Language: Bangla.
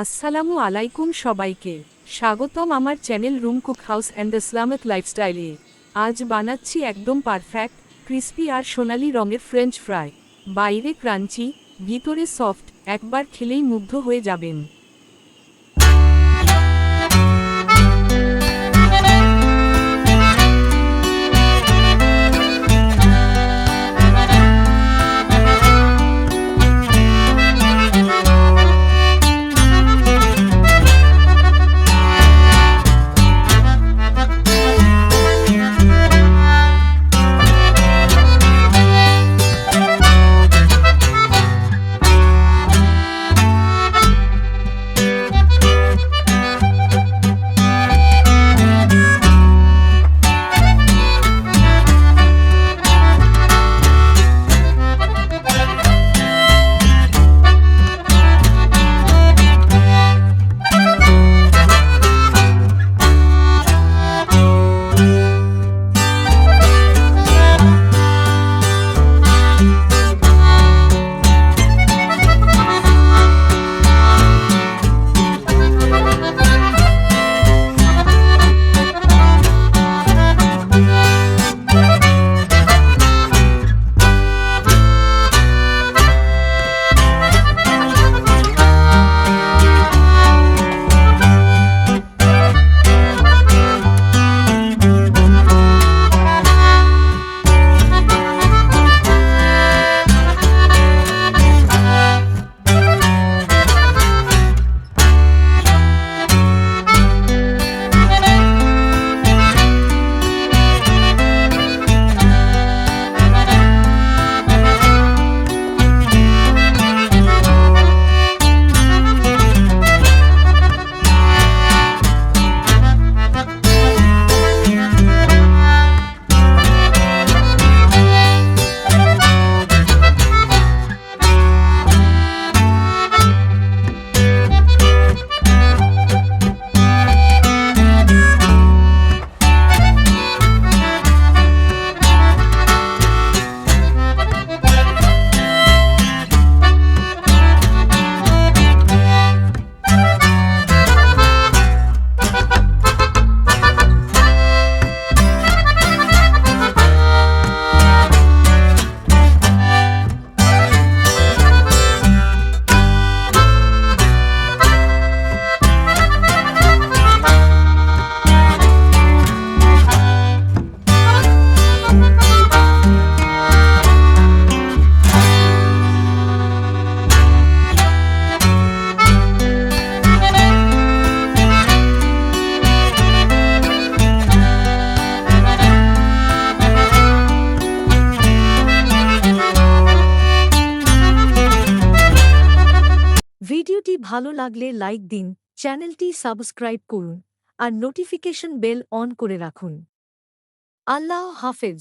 আসসালামু আলাইকুম সবাইকে। স্বাগতম আমার channel room cook house and Islamic লাইফস্টাইলে আজ বানাচ্ছি একদম পারফেক্ট, ক্রিস্পি আর সোনালি রঙের ফ্রেঞ্চ ফ্রাই। বাইরে ক্রাঞ্চি, ভিতরে সফট, একবার খেলেই মুগ্ধ হয়ে যাবেন। ভিডিওটি ভালো লাগলে লাইক দিন, চ্যানেলটি সাবস্ক্রাইব করুন, আর নোটিফিকেশন বেল অন করে রাখুন। আল্লাহ হাফেজ।